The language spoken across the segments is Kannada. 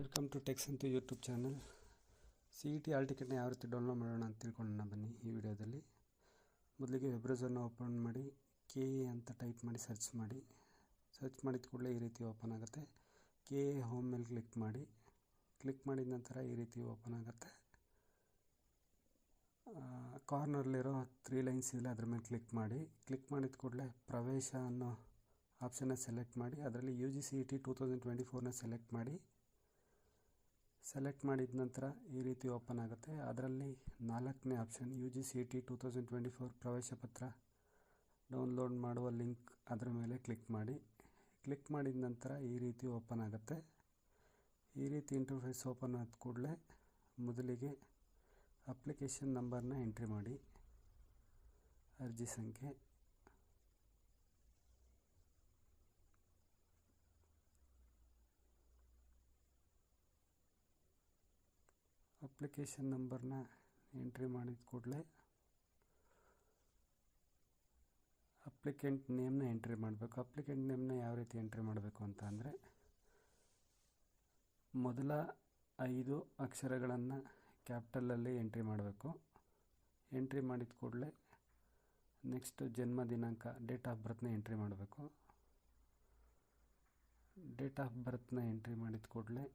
ವೆಲ್ಕಮ್ ಟು ಟೆಕ್ಸ್ ಅಂತ YouTube channel. C E T hall ಟಿಕೆಟ್ನ ಯಾವ ರೀತಿ ಡೌನ್ಲೋಡ್ ಮಾಡೋಣ ಅಂತ ತಿಳ್ಕೊಳ್ಳೋಣ ಬನ್ನಿ ಈ ವಿಡಿಯೋದಲ್ಲಿ. ಮೊದಲಿಗೆ ವೆಬ್ ಬ್ರೌಸರ್ನ ಓಪನ್ ಮಾಡಿ ಕೆ ಎ ಅಂತ ಟೈಪ್ ಮಾಡಿ ಸರ್ಚ್ ಮಾಡಿ. ಸರ್ಚ್ ಮಾಡಿದ ಕೂಡಲೇ ಈ ರೀತಿ ಓಪನ್ ಆಗುತ್ತೆ. ಕೆ ಎ ಹೋಮ್ ಮೇಲೆ ಕ್ಲಿಕ್ ಮಾಡಿ. ಕ್ಲಿಕ್ ಮಾಡಿದ ನಂತರ ಈ ರೀತಿ ಓಪನ್ ಆಗುತ್ತೆ. ಕಾರ್ನರ್ಲಿರೋ ತ್ರೀ ಲೈನ್ಸ್ ಇದೆ ಅದ್ರ ಮೇಲೆ ಕ್ಲಿಕ್ ಮಾಡಿ. ಕ್ಲಿಕ್ ಮಾಡಿದ ಕೂಡಲೇ ಪ್ರವೇಶ ಅನ್ನೋ ಆಪ್ಷನ್ನ ಸೆಲೆಕ್ಟ್ ಮಾಡಿ. ಅದರಲ್ಲಿ U G C E T two thousand twenty ಫೋರ್ನ select ಮಾಡಿ. ಸೆಲೆಕ್ಟ್ ಮಾಡಿದ ನಂತರ ಈ ರೀತಿ ಓಪನ್ ಆಗುತ್ತೆ. ಅದರಲ್ಲಿ ನಾಲ್ಕನೇ option U G C T two thousand twenty four ಪ್ರವೇಶ ಪತ್ರ ಡೌನ್ಲೋಡ್ ಮಾಡುವ ಲಿಂಕ್ ಅದರ ಮೇಲೆ ಕ್ಲಿಕ್ ಮಾಡಿ. ಕ್ಲಿಕ್ ಮಾಡಿದ ನಂತರ ಈ ರೀತಿ ಓಪನ್ ಆಗುತ್ತೆ. ಈ ರೀತಿ ಇಂಟರ್ಫೇಸ್ ಓಪನ್ ಆದ ಕೂಡಲೇ ಮೊದಲಿಗೆ ಅಪ್ಲಿಕೇಶನ್ ನಂಬರ್ನ ಎಂಟ್ರಿ ಮಾಡಿ. ಅರ್ಜಿ ಸಂಖ್ಯೆ. ಅಪ್ಲಿಕೇಶನ್ ನಂಬರ್ನ ಎಂಟ್ರಿ ಮಾಡಿದ ಕೂಡಲೇ ಅಪ್ಲಿಕೆಂಟ್ ನೇಮ್ನ ಎಂಟ್ರಿ ಮಾಡಬೇಕು. ಅಪ್ಲಿಕೆಂಟ್ ನೇಮ್ನ ಯಾವ ರೀತಿ ಎಂಟ್ರಿ ಮಾಡಬೇಕು ಅಂತ ಅಂದರೆ ಮೊದಲ ಐದು ಅಕ್ಷರಗಳನ್ನು ಕ್ಯಾಪಿಟಲಲ್ಲಿ ಎಂಟ್ರಿ ಮಾಡಬೇಕು. ಎಂಟ್ರಿ ಮಾಡಿದ ಕೂಡಲೇ ನೆಕ್ಸ್ಟು ಜನ್ಮ ದಿನಾಂಕ, ಡೇಟ್ ಆಫ್ ಬರ್ತ್ನ ಎಂಟ್ರಿ ಮಾಡಬೇಕು. ಡೇಟ್ ಆಫ್ ಬರ್ತ್ನ ಎಂಟ್ರಿ ಮಾಡಿದ ಕೂಡಲೇ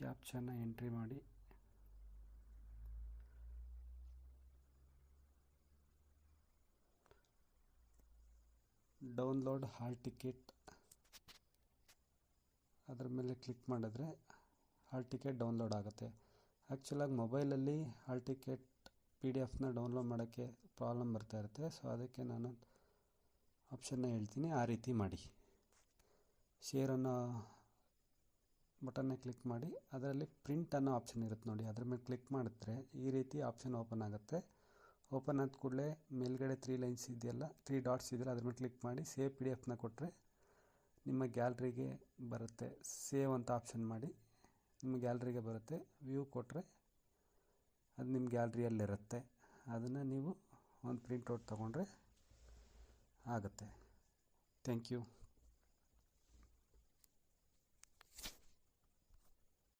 ಕ್ಯಾಪ್ಚನ್ನ ಎಂಟ್ರಿ ಮಾಡಿ. Download hall ticket. ಅದರ ಮೇಲೆ ಕ್ಲಿಕ್ ಮಾಡಿದ್ರೆ ಹಾಲ್ ಟಿಕೆಟ್ ಡೌನ್ಲೋಡ್ ಆಗುತ್ತೆ. ಆ್ಯಕ್ಚುಲಾಗಿ ಮೊಬೈಲಲ್ಲಿ ಹಾಲ್ ಟಿಕೆಟ್ ಪಿ ಡಿ ಎಫ್ನ ಡೌನ್ಲೋಡ್ ಮಾಡೋಕ್ಕೆ ಪ್ರಾಬ್ಲಮ್ ಬರ್ತಾ ಇರುತ್ತೆ. ಸೊ, ಅದಕ್ಕೆ ನಾನು ಆಪ್ಷನ್ನ ಹೇಳ್ತೀನಿ. ಆ ರೀತಿ ಮಾಡಿ. ಶೇರನ್ನು ಬಟನ್ನ ಕ್ಲಿಕ್ ಮಾಡಿ, ಅದರಲ್ಲಿ ಪ್ರಿಂಟ್ ಅನ್ನೋ ಆಪ್ಷನ್ ಇರುತ್ತೆ ನೋಡಿ, ಅದ್ರ ಮೇಲೆ ಕ್ಲಿಕ್ ಮಾಡಿದ್ರೆ ಈ ರೀತಿ ಆಪ್ಷನ್ ಓಪನ್ ಆಗುತ್ತೆ. ಓಪನ್ ಆದ ಕೂಡಲೇ ಮೇಲ್ಗಡೆ ತ್ರೀ ಲೈನ್ಸ್ ಇದೆಯಲ್ಲ ತ್ರೀ ಡಾಟ್ಸ್ ಇದೆಯಲ್ಲ, ಅದ್ರ ಮೇಲೆ ಕ್ಲಿಕ್ ಮಾಡಿ ಸೇವ್ ಪಿ ಡಿ ಎಫ್ನ ಕೊಟ್ಟರೆ ನಿಮ್ಮ ಗ್ಯಾಲ್ರಿಗೆ ಬರುತ್ತೆ. ಸೇವ್ ಅಂತ ಆಪ್ಷನ್ ಮಾಡಿ, ನಿಮ್ಮ ಗ್ಯಾಲ್ರಿಗೆ ಬರುತ್ತೆ. ವ್ಯೂ ಕೊಟ್ಟರೆ ಅದು ನಿಮ್ಮ ಗ್ಯಾಲ್ರಿಯಲ್ಲಿರುತ್ತೆ. ಅದನ್ನು ನೀವು ಒಂದು ಪ್ರಿಂಟೌಟ್ ತೊಗೊಂಡ್ರೆ ಆಗುತ್ತೆ. Thank you